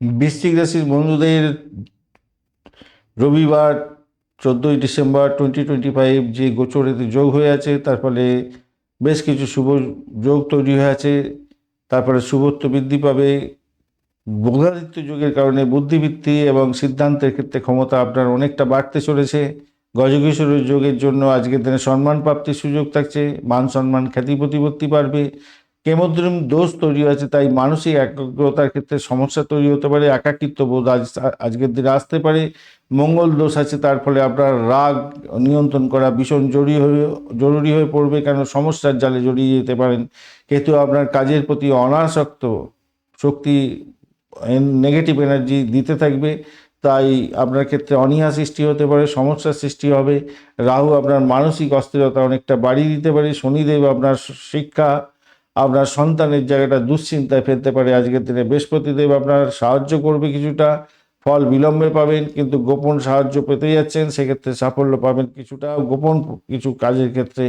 বৃশ্চিক রাশির বন্ধুদের রবিবার চোদ্দোই ডিসেম্বর টোয়েন্টি টোয়েন্টি ফাইভ যে গোচরেতে যোগ হয়ে আছে, তার ফলে বেশ কিছু শুভ যোগ তৈরি হয়ে আছে। তারপরে শুভত্ব বৃদ্ধি পাবে। বোধাদিত্য যোগের কারণে বুদ্ধিবৃত্তি এবং সিদ্ধান্তের ক্ষেত্রে ক্ষমতা আপনার অনেকটা বাড়তে চলেছে। গজকিশোরের যোগের জন্য আজকের দিনে সম্মান প্রাপ্তির সুযোগ থাকছে। মান সম্মান খ্যাতি প্রতিপত্তি বাড়বে। কেমদ্রিম দোষ তৈরি আছে তাই মানসিক একাগ্রতার ক্ষেত্রে সমস্যা তৈরি হতে পারে, একাকিত্ব বোধ আজ, আজকের দিনে আসতে পারে, মঙ্গল দোষ আছে, তার ফলে আপনার রাগ নিয়ন্ত্রণ করা ভীষণ জরুরি হয়ে জরুরি হয়ে পড়বে, কেন সমস্যার জালে জড়িয়ে যেতে পারেন। কিন্তু আপনার কাজের প্রতি অনাসক্ত, শক্তি নেগেটিভ এনার্জি দিতে থাকবে, তাই আপনার ক্ষেত্রে অনীহা সৃষ্টি হতে পারে, সমস্যার সৃষ্টি হবে। রাহু আপনার মানসিক অস্থিরতা অনেকটা বাড়িয়ে দিতে পারে, শনিদেব আপনার শিক্ষা আপনার সন্তানের জায়গাটা দুশ্চিন্তায় ফেলতে পারে আজকের দিনে। বৃহস্পতিদেব আপনার সাহায্য করবে কিছুটা, ফল বিলম্বে পাবেন কিন্তু গোপন সাহায্য পেতে যাচ্ছেন, সেক্ষেত্রে সাফল্য পাবেন কিছুটা। গোপন কিছু কাজের ক্ষেত্রে,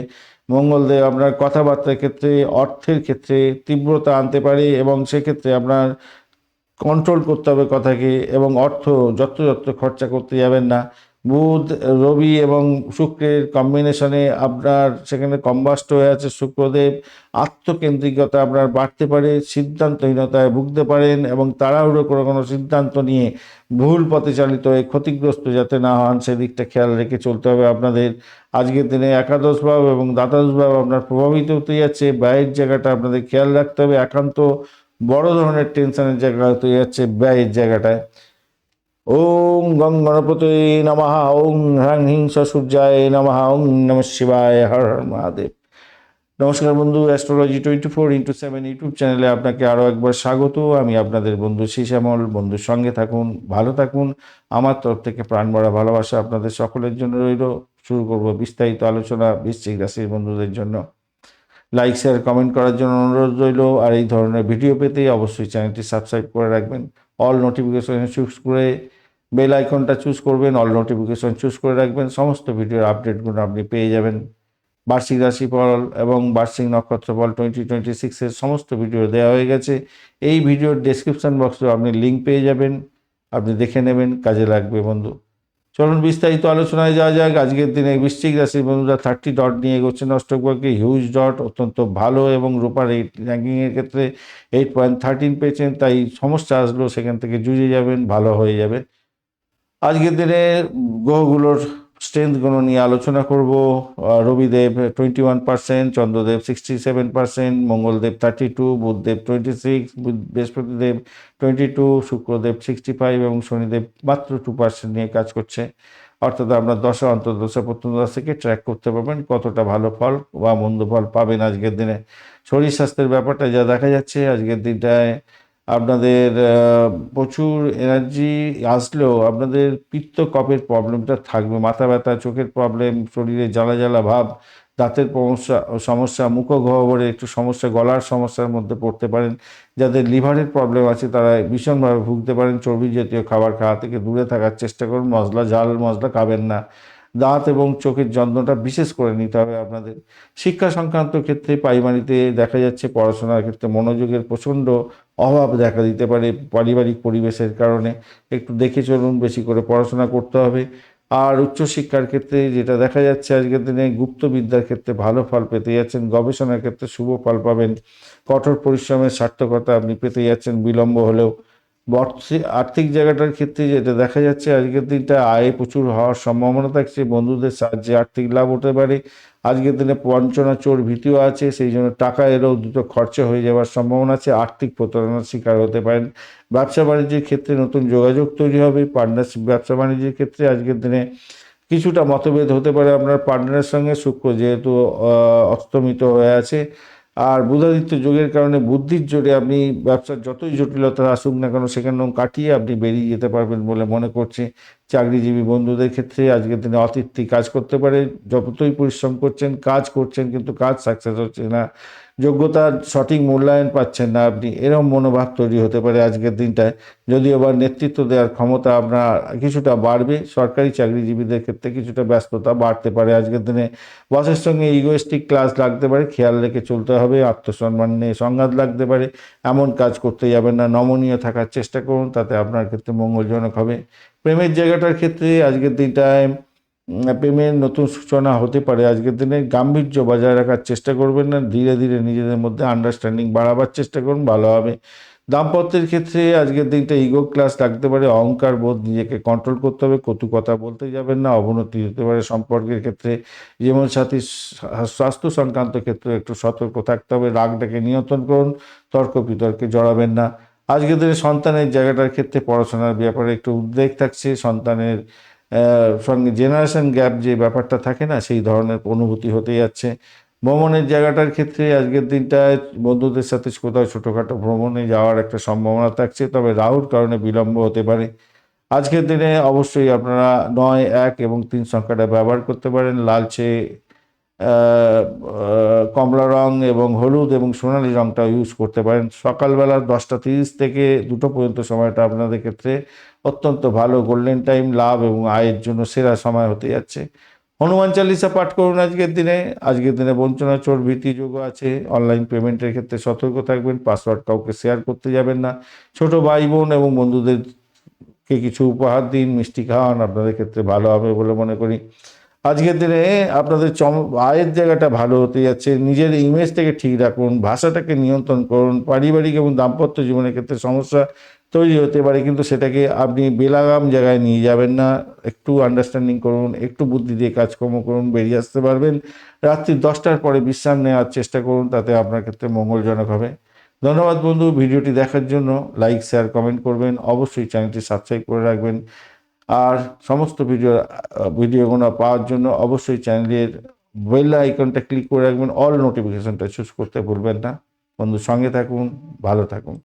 মঙ্গলদেব আপনার কথাবার্তার ক্ষেত্রে, অর্থের ক্ষেত্রে তীব্রতা আনতে পারে এবং সেক্ষেত্রে আপনার কন্ট্রোল করতে হবে কথাকে এবং অর্থ যত্রযত্র খরচা করতে যাবেন না। বুধ, রবি এবং শুক্রের কম্বিনেশনে আপনার সেখানে কম্বাস্ট হয়ে আছে, শুক্রদেব আত্মকেন্দ্রিকতা আপনার বাড়তে পারে, সিদ্ধান্তহীনতায় ভুগতে পারেন এবং তাড়াহুড়ো করে কোনো সিদ্ধান্ত নিয়ে ভুল পথে চালিত হয়ে ক্ষতিগ্রস্ত যাতে না হন, সেদিকটা খেয়াল রেখে চলতে হবে আপনাদের। আজকের দিনে একাদশ ভাব এবং দ্বাদশ ভাব আপনার প্রভাবিত হতে যাচ্ছে, ব্যয়ের জায়গাটা আপনাদের খেয়াল রাখতে হবে, একান্ত বড় ধরনের টেনশনের জায়গা হতে যাচ্ছে, ব্যয়ের জায়গাটায়। ওং গং গণপতি নমঃ ওং হ্রাং হিং সূর্যায় নমঃ ওং নম শিবায়, হর হর মহাদেব। নমস্কার বন্ধু astrology twenty four into seven YouTube চ্যানেলে আপনাকে আরও একবার স্বাগত। আমি আপনাদের বন্ধু শ্যামল বন্ধুর সঙ্গে থাকুন, ভালো থাকুন। আমার তরফ থেকে প্রাণ ভরা ভালোবাসা আপনাদের সকলের জন্য রইল। শুরু করব বিস্তারিত আলোচনা বৃশ্চিক রাশির বন্ধুদের জন্য। লাইক শেয়ার কমেন্ট করার জন্য অনুরোধ রইল। আর এই ধরনের ভিডিও পেতে অবশ্যই চ্যানেলটি সাবস্ক্রাইব করে রাখবেন। অল নোটিফিকেশন চুজ করে বেল আইকনটা চুজ করবেন অল নোটিফিকেশন চুজ করে রাখবেন, সমস্ত ভিডিওর আপডেটগুলো আপনি পেয়ে যাবেন। বার্ষিক রাশিফল এবং বার্ষিক নক্ষত্র ফল টোয়েন্টি টোয়েন্টি সিক্সের সমস্ত ভিডিও দেওয়া হয়ে গেছে। এই ভিডিওর ডেসক্রিপশন বক্সেও আপনি লিঙ্ক পেয়ে যাবেন। আপনি দেখে নেবেন, কাজে লাগবে বন্ধু। চলুন বিস্তারিত আলোচনায় যাওয়া যাক। আজকের দিনে বৃশ্চিক রাশির বন্ধুরা থার্টি ডট নিয়ে এগোচ্ছেন অষ্টকবাকে হিউজ ডট অত্যন্ত ভালো এবং রূপার এইট র্যাঙ্কিংয়ের ক্ষেত্রে এইট পয়েন্ট থার্টিন পেয়েছেন, তাই সমস্যা আসলো সেখান থেকে জুজে যাবেন, ভালো হয়ে যাবে আজকের দিনে গ্রহগুলোর স্ট্রেংথগুলো নিয়ে আলোচনা করব। Rabidev twenty one percent Chandradev sixty seven percent Mangaldev thirty two Budhdev twenty six Brihaspatidev twenty two Shukradev sixty five এবং শনিদেব মাত্র টু পার্সেন্ট নিয়ে কাজ করছে। অর্থাৎ আপনার দশা, অন্তর্দশা প্রত্যন্তদশ থেকে ট্র্যাক করতে পারবেন কতটা ভালো ফল বা মন্দ ফল পাবেন আজকের দিনে। শরীর স্বাস্থ্যের ব্যাপারটা যা দেখা যাচ্ছে, আজকের দিনটায় আপনাদের প্রচুর এনার্জি আসলেও আপনাদের পিত্ত কপের প্রবলেমটা থাকবে। মাথা ব্যথা, চোখের প্রবলেম শরীরে জ্বালা জ্বালা ভাব, দাঁতের সমস্যা সমস্যা, মুখগহ্বরে একটু সমস্যা, গলার সমস্যার মধ্যে পড়তে পারেন। যাদের লিভারের প্রবলেম আছে, তারা ভীষণভাবে ভুগতে পারেন। চর্বি জাতীয় খাবার খাওয়া থেকে দূরে থাকার চেষ্টা করুন। মশলা, ঝাল মশলা খাবেন না। দাঁত এবং চোখের যত্নটা বিশেষ করে নিতে হবে আপনাদের। শিক্ষা সংক্রান্ত ক্ষেত্রে প্রাইমারিতে দেখা যাচ্ছে পড়াশোনার ক্ষেত্রে মনোযোগের প্রচণ্ড অভাব দেখা দিতে পারে পারিবারিক পরিবেশের কারণে। একটু দেখে চলুন বেশি করে পড়াশোনা করতে হবে। আর উচ্চশিক্ষার ক্ষেত্রে যেটা দেখা যাচ্ছে আজকের দিনে গুপ্তবিদ্যার ক্ষেত্রে ভালো ফল পেতে যাচ্ছেন, গবেষণার ক্ষেত্রে শুভ ফল পাবেন, কঠোর পরিশ্রমের সার্থকতা আপনি পেতে যাচ্ছেন, বিলম্ব হলেও আর্থিক জায়গাটার ক্ষেত্রে যেটা দেখা যাচ্ছে আজকের দিনটা আয় প্রচুর হওয়ার সম্ভাবনা থাকছে, বন্ধুদের সাহায্যে আর্থিক লাভ হতে পারে। আজকের দিনে পঞ্চনা চোর ভীতিও আছে, সেই জন্য টাকা এলেও দুটো খরচা হয়ে যাওয়ার সম্ভাবনা আছে, আর্থিক প্রতারণার শিকার হতে পারেন। ব্যবসা বাণিজ্যের ক্ষেত্রে নতুন যোগাযোগ তৈরি হবে পার্টনারশিপ ব্যবসা বাণিজ্যের ক্ষেত্রে আজকের দিনে কিছুটা মতভেদ হতে পারে আপনার পার্টনারের সঙ্গে। শুক্র যেহেতু অস্তমিত হয়ে আছে আর বুধাদিত্য যোগের কারণে বুদ্ধির জোরে আপনি ব্যবসার যতই জটিলতা আসুক না কেন, সেখানেও কাটিয়ে আপনি বেরিয়ে যেতে পারবেন বলে মনে করছে। চাকরিজীবী বন্ধুদের ক্ষেত্রে আজকের দিনে অতিথি কাজ করতে পারে। যতই পরিশ্রম করছেন, কাজ করছেন, কিন্তু কাজ সাকসেস হচ্ছে না। যোগ্যতার সঠিক মূল্যায়ন পাচ্ছেন না আপনি এরকম মনোভাব তৈরি হতে পারে আজকের দিনটায়। যদিও বা নেতৃত্ব দেওয়ার ক্ষমতা আপনার কিছুটা বাড়বে, সরকারি চাকরিজীবীদের ক্ষেত্রে কিছুটা ব্যস্ততা বাড়তে পারে আজকের দিনে। বসের সঙ্গে ইগোয়েস্টিক ক্লাস লাগতে পারে, খেয়াল রেখে চলতে হবে, আত্মসম্মান নিয়ে সংঘাত লাগতে পারে। এমন কাজ করতে যাবেন না, নমনীয় থাকার চেষ্টা করুন, তাতে আপনার ক্ষেত্রে মঙ্গলজনক হবে। প্রেমের জায়গাটার ক্ষেত্রে আজকের দিনটায় প্রেমের নতুন সূচনা হতে পারে। আজকের দিনে গাম্ভীর্য বজায় রাখার চেষ্টা করবেন না। ধীরে ধীরে নিজেদের মধ্যে আন্ডারস্ট্যান্ডিং বাড়াবার চেষ্টা করুন, ভালো হবে। দাম্পত্যের ক্ষেত্রে আজকের দিনটা ইগো ক্লাস লাগতে পারে। অহংকার বোধ নিজেকে কন্ট্রোল করতে হবে। কটু কথা বলতে যাবেন না। অবনতি হতে পারে সম্পর্কের ক্ষেত্রে। জীবনসাথী স্বাস্থ্য সংক্রান্ত ক্ষেত্রে একটু সতর্ক থাকতে হবে। রাগটাকে নিয়ন্ত্রণ করুন। তর্ক বিতর্কে জড়াবেন না। আজকের দিনে সন্তানের জায়গাটার ক্ষেত্রে পড়াশোনার ব্যাপারে একটু উদ্বেগ থাকছে, সন্তানের সঙ্গে জেনারেশন গ্যাপ যে ব্যাপারটা থাকে না, সেই ধরনের অনুভূতি হতে যাচ্ছে। ভ্রমণের জায়গাটার ক্ষেত্রে আজকের দিনটায় বন্ধুদের সাথে কোথাও ছোটোখাটো ভ্রমণে যাওয়ার একটা সম্ভাবনা থাকছে, তবে রাহুর কারণে বিলম্ব হতে পারে। আজকের দিনে অবশ্যই আপনারা নয়, এক এবং তিন সংখ্যাটা ব্যবহার করতে পারেন। লালচে কমলা রং এবং হলুদ এবং সোনালী রংটা ইউজ করতে পারেন। সকালবেলা দশটা তিরিশ থেকে দুটো পর্যন্ত সময়টা আপনাদের ক্ষেত্রে অত্যন্ত ভালো। গোল্ডেন টাইম লাভ এবং আয়ের জন্য সেরা সময় হতে যাচ্ছে। হনুমান চালিসা পাঠ করুন আজকের দিনে। আজকের দিনে বঞ্চনা, চোর, ভীতি যোগ আছে। অনলাইন পেমেন্টের ক্ষেত্রে সতর্ক থাকবেন পাসওয়ার্ড কাউকে শেয়ার করতে যাবেন না। ছোট ভাই বোন এবং বন্ধুদেরকে কিছু উপহার দিন, মিষ্টি খাওয়ান, আপনাদের ক্ষেত্রে ভালো হবে বলে মনে করি। আজকের দিনে আপনাদের চম, আয়ের জায়গাটা ভালো হতে যাচ্ছে, নিজের ইমেজটাকে ঠিক রাখুন, ভাষাটাকে নিয়ন্ত্রণ করুন, পারিবারিক এবং দাম্পত্য জীবনের ক্ষেত্রে সমস্যা তৈরি হতে পারে, কিন্তু সেটাকে আপনি বেলাগাম জায়গায় নিয়ে যাবেন না। একটু আন্ডারস্ট্যান্ডিং করুন, একটু বুদ্ধি দিয়ে কাজকর্ম করুন, বেরিয়ে আসতে পারবেন। রাত্রি দশটার পরে বিশ্রাম নেওয়ার চেষ্টা করুন, তাতে আপনার ক্ষেত্রে মঙ্গলজনক হবে। ধন্যবাদ বন্ধু, ভিডিওটি দেখার জন্য লাইক শেয়ার কমেন্ট করবেন। অবশ্যই চ্যানেলটি সাবস্ক্রাইব করে রাখবেন। আর সমস্ত ভিডিও ভিডিওগুলো পাওয়ার জন্য অবশ্যই চ্যানেলের বেল আইকনটা ক্লিক করে রাখবেন। অল নোটিফিকেশনটা চুজ করতে ভুলবেন না। বন্ধু সঙ্গে থাকুন, ভালো থাকুন।